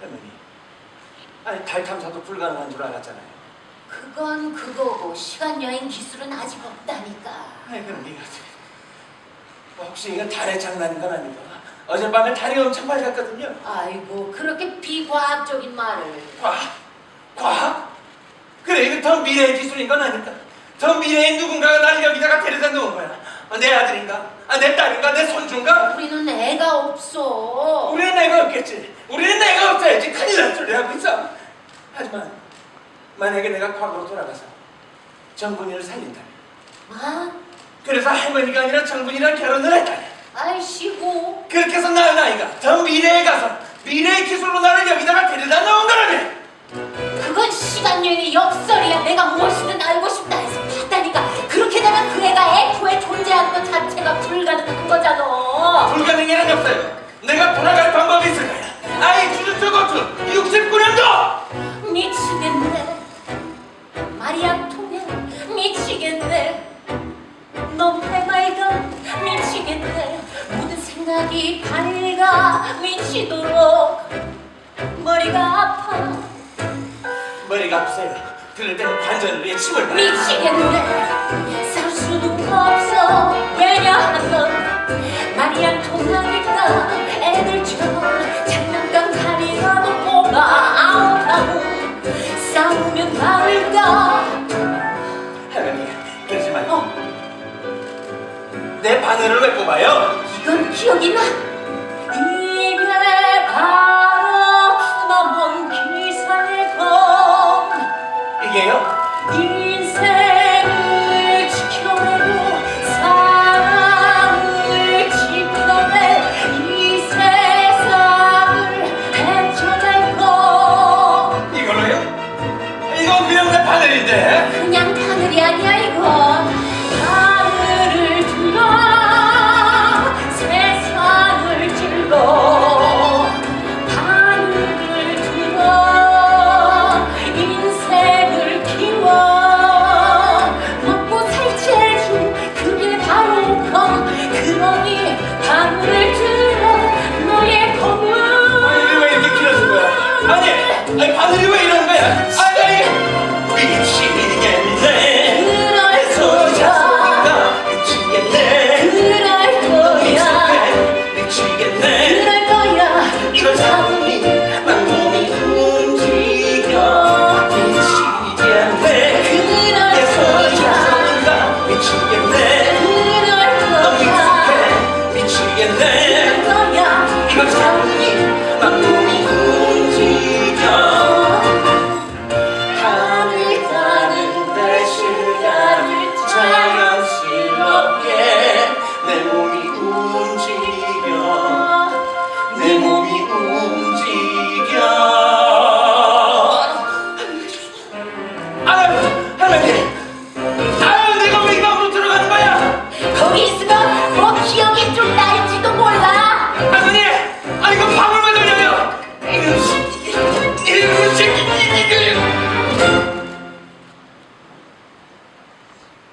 할머니, 아니 달 탐사도 불가능한 줄 알았잖아요. 그건 그거고 시간 여행 기술은 아직 없다니까. 아니 그럼 네가 뭐 혹시 이건 달의 장난인 건 아닌가? 어젯밤에 달이 엄청 밝았거든요. 아이고 그렇게 비과학적인 말을. 과학? 과학? 그래 이거 더 미래의 기술인 건 아닐까? 더 미래의 누군가가 나를 여기다가 데려다 놓은 거야. 아, 내 아들인가? 아, 내 딸인가? 내 손주인가? 우리는 애가 없어. 내가 없겠지. 우리는 내가 없어야지. 큰일 날 소리 하고 있어. 하지만 만약에 내가 과거로 돌아가서 정군이를 살린다면 아, 그래서 할머니가 아니라 정군이랑 결혼을 했다면 아이씨고. 그렇게 해서 낳은 아이가 더 미래에 가서 미래의 기술로 나를 여기다가 데려다 놓은 거라면 그건 시간 여행의 역설이야. 내가 무엇이든 알고 싶다 해서 봤다니까. 그렇게 되면 그 애가 애초에 존재하는 것 자체가 불가능한 거잖아. 불가능이란 없어요. 내가 돌아갈 방법이 있을 거야. 아이 주주 고추 69년도 미치겠네. 마리아 통해 미치겠네. 너무 해맑아 미치겠네. 모든 생각이 밝아 미치도록 머리가 아파 머리가 아프세요. 그럴 때는 관절을 위해 내. 미치겠네. 내 바늘을 왜 뽑아요? 이건 기억이 나. 이게 바로 넘은 기사의 검. 이게요? 인생을 지켜내고 사랑을 지켜내 이 세상을 헤쳐낼 것. 이걸로요? 이건 그냥 내 바늘인데. 그냥 바늘이 아니야 이게 내 이건 참이 난